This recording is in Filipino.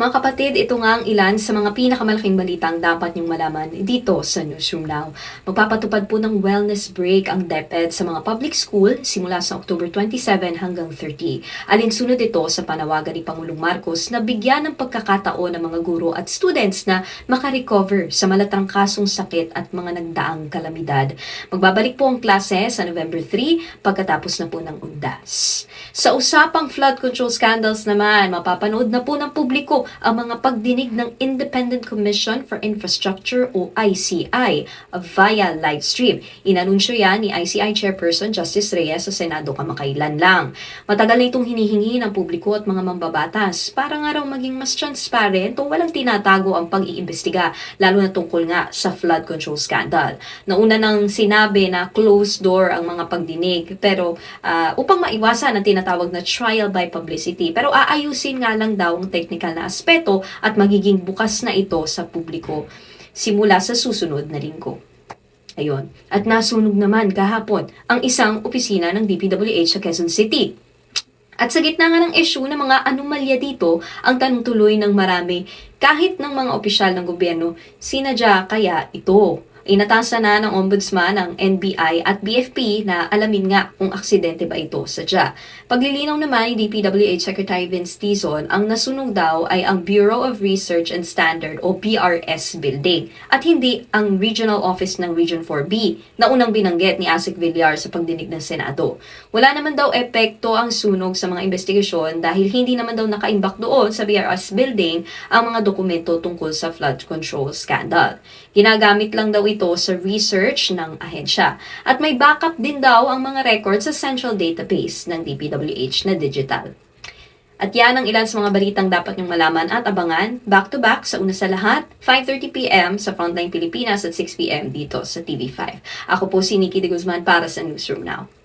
Mga kapatid, ito nga ang ilan sa mga pinakamalaking balitang dapat niyong malaman dito sa Newsroom Now. Magpapatupad po ng wellness break ang DepEd sa mga public school simula sa October 27 hanggang 30. Alinsunod ito sa panawagan ni Pangulong Marcos na bigyan ng pagkakataon ng mga guro at students na makarecover sa malatrangkasong sakit at mga nagdaang kalamidad. Magbabalik po ang klase sa November 3 pagkatapos na po ng undas. Sa usapang flood control scandals naman, mapapanood na po ng publiko ang mga pagdinig ng Independent Commission for Infrastructure o ICI via live stream. Inanunsyo yan ni ICI Chairperson Justice Reyes sa Senado kamakailan lang. Matagal na itong hinihingi ng publiko at mga mambabatas para nga raw maging mas transparent o walang tinatago ang pag-iimbestiga, lalo na tungkol nga sa flood control scandal. Nauna nang sinabi na closed door ang mga pagdinig, pero ah, upang maiwasan ang tinatawag na trial by publicity. Pero aayusin nga lang daw ang technical na aspeto at magiging bukas na ito sa publiko simula sa susunod na linggo. Ayun. At nasunog naman kahapon ang isang opisina ng DPWH sa Quezon City. At sa gitna nga ng issue ng mga anomalya dito, ang tanong tuloy ng marami, kahit ng mga opisyal ng gobyerno, sinadya kaya ito? Inatasan na ng ombudsman ng NBI at BFP na alamin nga kung aksidente ba ito sadya. Paglilinaw naman ni DPWH Secretary Vince Tizon, ang nasunog daw ay ang Bureau of Research and Standard o BRS building at hindi ang regional office ng Region 4B na unang binanggit ni Asik Villar sa pagdinig ng Senado. Wala naman daw epekto ang sunog sa mga investigasyon dahil hindi naman daw nakaimbak doon sa BRS building ang mga dokumento tungkol sa flood control scandal. Ginagamit lang daw ito sa research ng ahensya. At may backup din daw ang mga records sa central database ng DPWH na digital. At yan ang ilan sa mga balitang dapat niyong malaman at abangan back-to-back sa una sa lahat, 5.30pm sa Frontline Pilipinas at 6pm dito sa TV5. Ako po si Nikki de Guzman para sa Newsroom Now.